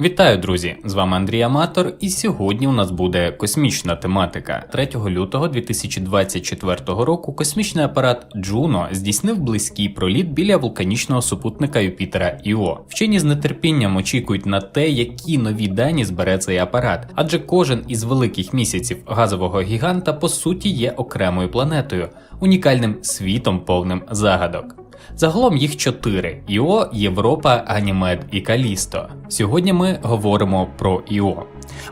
Вітаю, друзі! З вами Андрій Аматор, і сьогодні у нас буде космічна тематика. 3 лютого 2024 року космічний апарат Джуно здійснив близький проліт біля вулканічного супутника Юпітера Іо. Вчені з нетерпінням очікують на те, які нові дані збере цей апарат, адже кожен із великих місяців газового гіганта по суті є окремою планетою, унікальним світом повним загадок. Загалом їх чотири: Іо, Європа, Ганімед і Калісто. Сьогодні ми говоримо про Іо.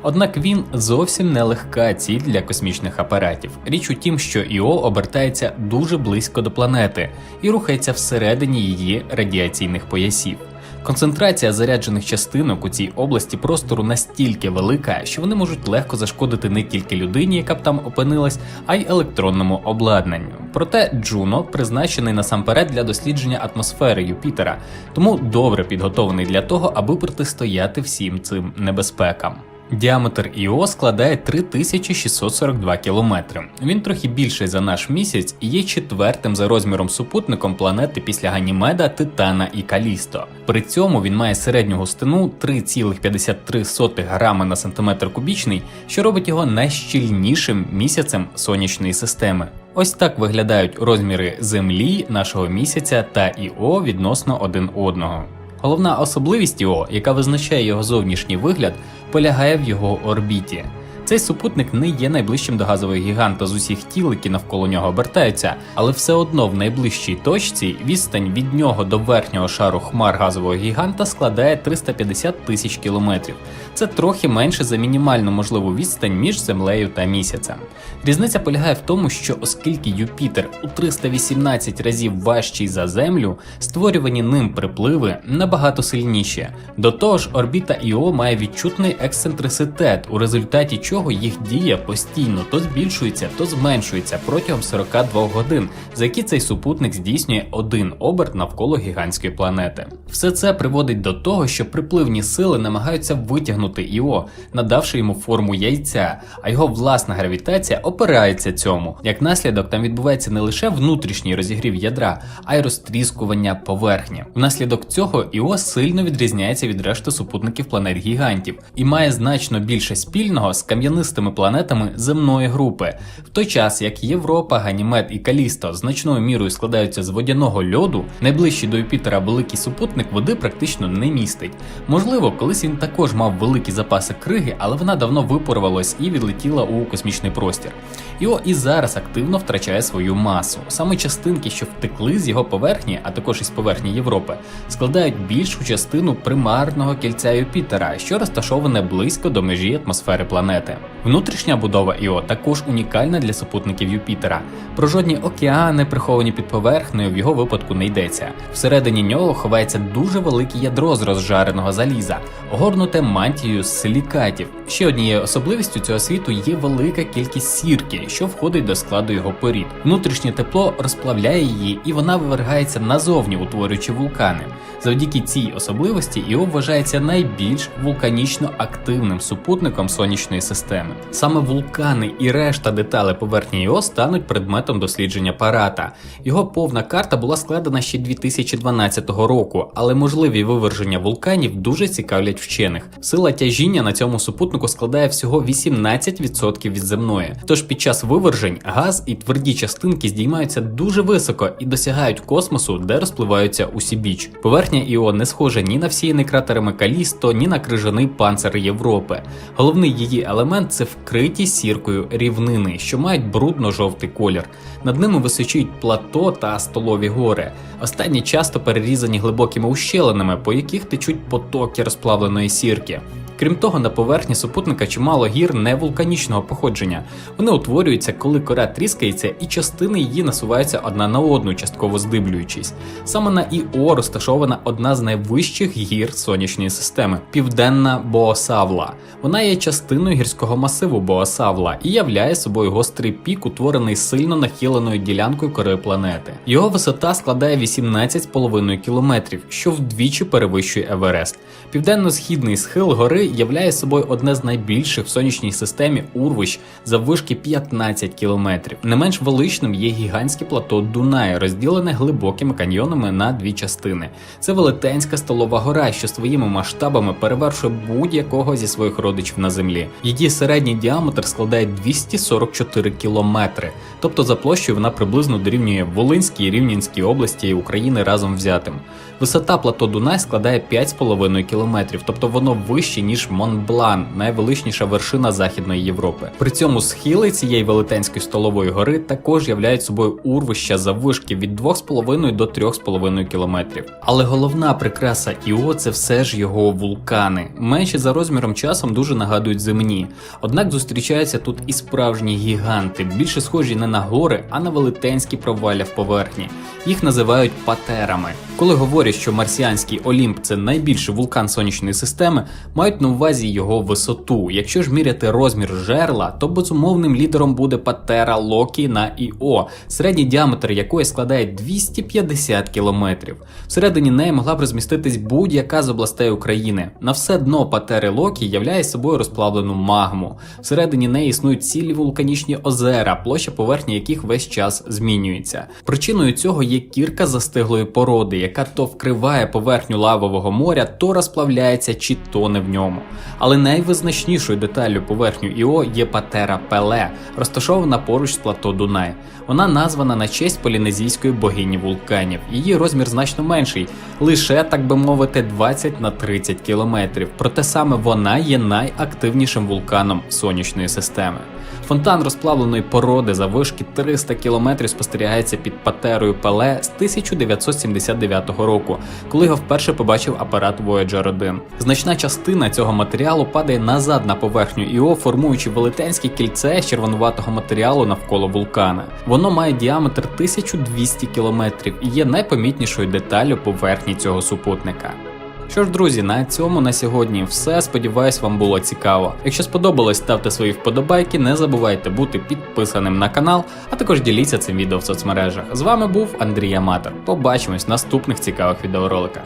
Однак він зовсім не легка ціль для космічних апаратів. Річ у тім, що Іо обертається дуже близько до планети і рухається всередині її радіаційних поясів. Концентрація заряджених частинок у цій області простору настільки велика, що вони можуть легко зашкодити не тільки людині, яка б там опинилась, а й електронному обладнанню. Проте Джуно призначений насамперед для дослідження атмосфери Юпітера, тому добре підготовлений для того, аби протистояти всім цим небезпекам. Діаметр Іо складає 3642 кілометри. Він трохи більший за наш місяць і є четвертим за розміром супутником планети після Ганімеда, Титана і Калісто. При цьому він має середню густину 3,53 грами на сантиметр кубічний, що робить його найщільнішим місяцем сонячної системи. Ось так виглядають розміри Землі, нашого місяця та Іо відносно один одного. Головна особливість його, яка визначає його зовнішній вигляд, полягає в його орбіті. Цей супутник не є найближчим до газового гіганта з усіх тіл, які навколо нього обертаються, але все одно в найближчій точці відстань від нього до верхнього шару хмар газового гіганта складає 350 тисяч кілометрів. Це трохи менше за мінімальну можливу відстань між Землею та місяцем. Різниця полягає в тому, що оскільки Юпітер у 318 разів важчий за Землю, створювані ним припливи набагато сильніші. До того ж, орбіта Іо має відчутний ексцентриситет, у результаті чого їх дія постійно то збільшується, то зменшується протягом 42 годин, за які цей супутник здійснює один оберт навколо гігантської планети. Все це приводить до того, що припливні сили намагаються витягнути Іо, надавши йому форму яйця, а його власна гравітація опирається цьому. Як наслідок, там відбувається не лише внутрішній розігрів ядра, а й розтріскування поверхні. Внаслідок цього Іо сильно відрізняється від решти супутників планет гігантів і має значно більше спільного з кам'янистими планетами земної групи, в той час як Європа, Ганімед і Калісто значною мірою складаються з водяного льоду, найближчий до Юпітера великий супутник води практично не містить. Можливо, колись він також мав великі запаси криги, але вона давно випорвалась і відлетіла у космічний простір. Іо і зараз активно втрачає свою масу. Саме частинки, що втекли з його поверхні, а також із поверхні Європи, складають більшу частину примарного кільця Юпітера, що розташоване близько до межі атмосфери планети. Внутрішня будова Іо також унікальна для супутників Юпітера. Про жодні океани, приховані під поверхнею, в його випадку не йдеться. Всередині нього ховається дуже велике ядро з розжареного заліза, огорнуте мантією силікатів. Ще однією особливістю цього світу є велика кількість сірки, що входить до складу його порід. Внутрішнє тепло розплавляє її, і вона вивергається назовні, утворюючи вулкани. Завдяки цій особливості Іо вважається найбільш вулканічно активним супутником сонячної системи. Саме вулкани і решта деталей поверхні Іо стануть предметом дослідження парата. Його повна карта була складена ще 2012 року, але можливі виверження вулканів дуже цікавлять вчених. Сила тяжіння на цьому супутнику складає всього 18% від земної. Тож під час вивержень газ і тверді частинки здіймаються дуже високо і досягають космосу, де розпливаються усі біч. Поверхня Іо не схожа ні на всіяний кратерами Калісто, ні на крижаний панцир Європи. Головний її елемент це вкриті сіркою рівнини, що мають брудно-жовтий колір. Над ними височують плато та столові гори. Останні часто перерізані глибокими ущелинами, по яких течуть потоки розплавленої сірки. Крім того, на поверхні супутника чимало гір не вулканічного походження. Вони утворюються, коли кора тріскається, і частини її насуваються одна на одну, частково здиблюючись. Саме на Іо розташована одна з найвищих гір сонячної системи південна Боосавла. Вона є частиною гірського масиву Боосавла і являє собою гострий пік, утворений сильно нахиленою ділянкою кори планети. Його висота складає 18,5 кілометрів, що вдвічі перевищує Еверест. Південно-східний схил гори являє собою одне з найбільших в сонячній системі урвищ заввишки 15 кілометрів. Не менш величним є гігантське плато Дунай, розділене глибокими каньйонами на дві частини. Це велетенська столова гора, що своїми масштабами перевершує будь-якого зі своїх родичів на землі. Її середній діаметр складає 244 кілометри, тобто за площею вона приблизно дорівнює Волинській і Рівненській області України разом взятим. Висота плато Дунай складає 5,5 кілометрів, тобто воно вище ніж Монблан, найвеличніша вершина Західної Європи. При цьому схили цієї велетенської столової гори також являють собою урвища заввишки від 2,5 до 3,5 кілометрів. Але головна прикраса Іо це все ж його вулкани. Менші за розміром часом дуже нагадують земні. Однак зустрічаються тут і справжні гіганти, більше схожі не на гори, а на велетенські провалля в поверхні. Їх називають патерами. Коли говорять, що марсіанський Олімп це найбільший вулкан сонячної системи, мають на увазі його висоту. Якщо ж міряти розмір жерла, то безумовним лідером буде патера Локі на Іо, середній діаметр якої складає 250 кілометрів. Всередині неї могла б розміститись будь-яка з областей України. На все дно патери Локі являє собою розплавлену магму. Всередині неї існують цілі вулканічні озера, площа поверхні яких весь час змінюється. Причиною цього є кірка застиглої породи, яка то вкриває поверхню лавового моря, то розплавляється чи тоне в ньому. Але найвизначнішою деталлю поверхню Іо є патера Пеле, розташована поруч з плато Дунай. Вона названа на честь полінезійської богині вулканів. Її розмір значно менший, лише так би мовити, 20 на 30 кілометрів. Проте саме вона є найактивнішим вулканом сонячної системи. Фонтан розплавленої породи за вишки 300 кілометрів спостерігається під патерою Пеле з 1979 року, коли його вперше побачив апарат Voyager 1. Значна частина цього матеріалу падає назад на поверхню Іо, формуючи велетенське кільце червонуватого матеріалу навколо вулкана. Воно має діаметр 1200 кілометрів і є найпомітнішою деталлю поверхні цього супутника. Що ж, друзі, на цьому на сьогодні все. Сподіваюсь, вам було цікаво. Якщо сподобалось, ставте свої вподобайки, не забувайте бути підписаним на канал, а також діліться цим відео в соцмережах. З вами був Андрій Аматор. Побачимось в наступних цікавих відеороликах.